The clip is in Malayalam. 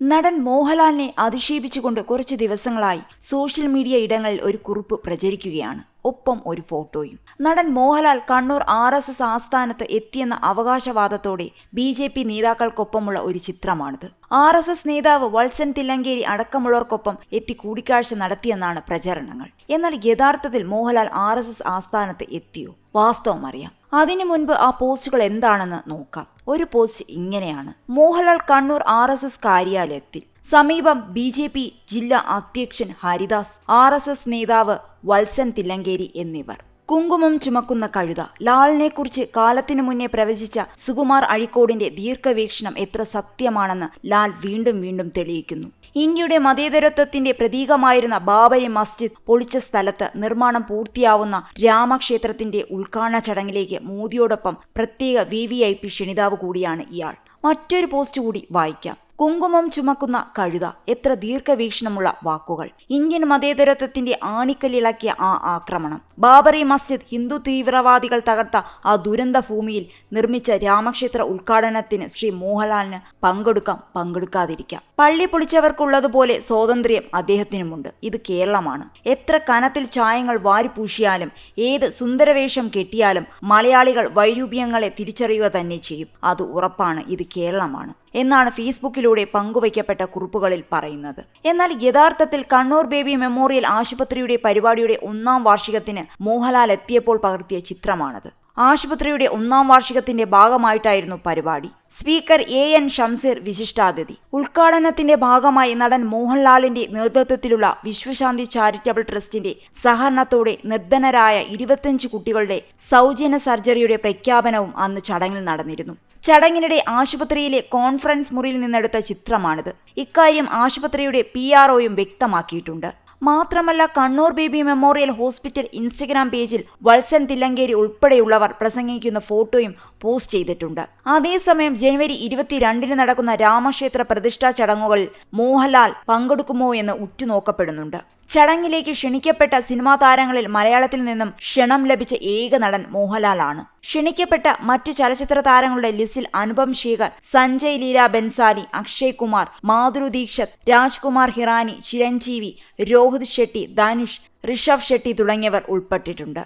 നടൻ മോഹൻലാലിനെ അധിക്ഷേപിച്ചുകൊണ്ട് കുറച്ച് ദിവസങ്ങളായി സോഷ്യൽ മീഡിയ ഇടങ്ങളിൽ ഒരു കുറിപ്പ് പ്രചരിക്കുകയാണ്. ഒപ്പം ഒരു ഫോട്ടോയും. നടൻ Mohanlal Kannur R S S ആസ്ഥാനത്ത് എത്തിയെന്ന അവകാശവാദത്തോടെ ബി ജെ പി നേതാക്കൾക്കൊപ്പമുള്ള ഒരു ചിത്രമാണിത്. ആർ എസ് എസ് നേതാവ് വത്സൻ തില്ലങ്കേരി അടക്കമുള്ളവർക്കൊപ്പം എത്തി കൂടിക്കാഴ്ച നടത്തിയെന്നാണ് പ്രചരണങ്ങൾ. എന്നാൽ യഥാർത്ഥത്തിൽ മോഹൻലാൽ ആർ എസ് എസ് ആസ്ഥാനത്ത് എത്തിയോ? വാസ്തവം അറിയാം. അതിനു മുൻപ് ആ പോസ്റ്റുകൾ എന്താണെന്ന് നോക്കാം. ഒരു പോസ്റ്റ് ഇങ്ങനെയാണ്. Mohanlal Kannur R S S കാര്യാലയത്തിൽ. സമീപം ബി ജെ പി ജില്ലാ അധ്യക്ഷൻ ഹരിദാസ് ആർ എസ് എസ് നേതാവ് വത്സൻ തില്ലങ്കേരി എന്നിവർ. കുങ്കുമം ചുമക്കുന്ന കഴുത. ലാലിനെക്കുറിച്ച് കാലത്തിനു മുന്നേ പ്രവചിച്ച സുകുമാർ അഴിക്കോടിന്റെ ദീർഘവീക്ഷണം എത്ര സത്യമാണെന്ന് ലാൽ വീണ്ടും വീണ്ടും തെളിയിക്കുന്നു. ഇന്ത്യയുടെ മതേതരത്വത്തിന്റെ പ്രതീകമായിരുന്ന ബാബരി മസ്ജിദ് പൊളിച്ച സ്ഥലത്ത് നിർമ്മാണം പൂർത്തിയാവുന്ന രാമക്ഷേത്രത്തിന്റെ ഉദ്ഘാടന ചടങ്ങിലേക്ക് മോദിയോടൊപ്പം പ്രത്യേക വി വി ഐ പി ക്ഷണിതാവ് കൂടിയാണ് ഇയാൾ. മറ്റൊരു പോസ്റ്റ് കൂടി വായിക്കാം. കുങ്കുമം ചുമക്കുന്ന കഴുത. എത്ര ദീർഘവീക്ഷണമുള്ള വാക്കുകൾ. ഇന്ത്യൻ മതേതരത്വത്തിന്റെ ആണിക്കല്ലിളക്കിയ ആ ആക്രമണം. ബാബറി മസ്ജിദ് ഹിന്ദു തീവ്രവാദികൾ തകർത്ത ആ ദുരന്ത ഭൂമിയിൽ നിർമ്മിച്ച രാമക്ഷേത്ര ഉദ്ഘാടനത്തിന് ശ്രീ മോഹൻലാലിന് പങ്കെടുക്കാം പങ്കെടുക്കാതിരിക്കാം. പള്ളി പൊളിച്ചവർക്കുള്ളതുപോലെ സ്വാതന്ത്ര്യം അദ്ദേഹത്തിനുമുണ്ട്. ഇത് കേരളമാണ്. എത്ര കനത്തിൽ ചായങ്ങൾ വാരിപൂശിയാലും ഏത് സുന്ദരവേഷം കെട്ടിയാലും മലയാളികൾ വൈരൂപ്യങ്ങളെ തിരിച്ചറിയുക തന്നെ ചെയ്യും. അത് ഉറപ്പാണ്. ഇത് കേരളമാണ്. എന്നാണ് ഫേസ്ബുക്കിലൂടെ പങ്കുവയ്ക്കപ്പെട്ട കുറിപ്പുകളിൽ പറയുന്നത്. എന്നാൽ യഥാർത്ഥത്തിൽ കണ്ണൂർ ബേബി മെമ്മോറിയൽ ആശുപത്രിയുടെ പരിപാടിയുടെ ഒന്നാം വാർഷികത്തിന് മോഹൻലാൽ എത്തിയപ്പോൾ പകർത്തിയ ചിത്രമാണത്. ആശുപത്രിയുടെ ഒന്നാം വാർഷികത്തിന്റെ ഭാഗമായിട്ടായിരുന്നു പരിപാടി. സ്പീക്കർ എ എൻ ഷംസീർ വിശിഷ്ടാതിഥി. ഉദ്ഘാടനത്തിന്റെ ഭാഗമായി നടൻ മോഹൻലാലിന്റെ നേതൃത്വത്തിലുള്ള വിശ്വശാന്തി ചാരിറ്റബിൾ ട്രസ്റ്റിന്റെ സഹകരണത്തോടെ നിർധനരായ ഇരുപത്തിയഞ്ച് കുട്ടികളുടെ സൗജന്യ സർജറിയുടെ പ്രഖ്യാപനവും അന്ന് ചടങ്ങിൽ നടന്നിരുന്നു. ചടങ്ങിനിടെ ആശുപത്രിയിലെ കോൺഫറൻസ് മുറിയിൽ നിന്നെടുത്ത ചിത്രമാണിത്. ഇക്കാര്യം ആശുപത്രിയുടെ പി വ്യക്തമാക്കിയിട്ടുണ്ട്. മാത്രമല്ല Kannur baby memorial hospital Instagram പേജിൽ വത്സൻ തില്ലങ്കേരി ഉൾപ്പെടെയുള്ളവർ പ്രസംഗിക്കുന്ന ഫോട്ടോയും പോസ്റ്റ് ചെയ്തിട്ടുണ്ട്. അതേസമയം ജനുവരി ഇരുപത്തിരണ്ടിന് നടക്കുന്ന രാമക്ഷേത്ര പ്രതിഷ്ഠാ ചടങ്ങുകളിൽ മോഹൻലാൽ പങ്കെടുക്കുമോ എന്ന് ഉറ്റുനോക്കപ്പെടുന്നുണ്ട്. ചടങ്ങിലേക്ക് ക്ഷണിക്കപ്പെട്ട സിനിമാ താരങ്ങളിൽ മലയാളത്തിൽ നിന്നും ക്ഷണം ലഭിച്ച ഏക നടൻ മോഹൻലാലാണ്. ക്ഷണിക്കപ്പെട്ട മറ്റു ചലച്ചിത്ര താരങ്ങളുടെ ലിസ്റ്റിൽ അനുപം ശേഖർ സഞ്ജയ് ലീല ബെൻസാലി അക്ഷയ് കുമാർ മാധുരു ദീക്ഷത് രാജ്കുമാർ ഹിറാനി ചിരഞ്ജീവി രോഹിത് ഷെട്ടി ധനുഷ് ഋഷഭ് ഷെട്ടി തുടങ്ങിയവർ ഉൾപ്പെട്ടിട്ടുണ്ട്.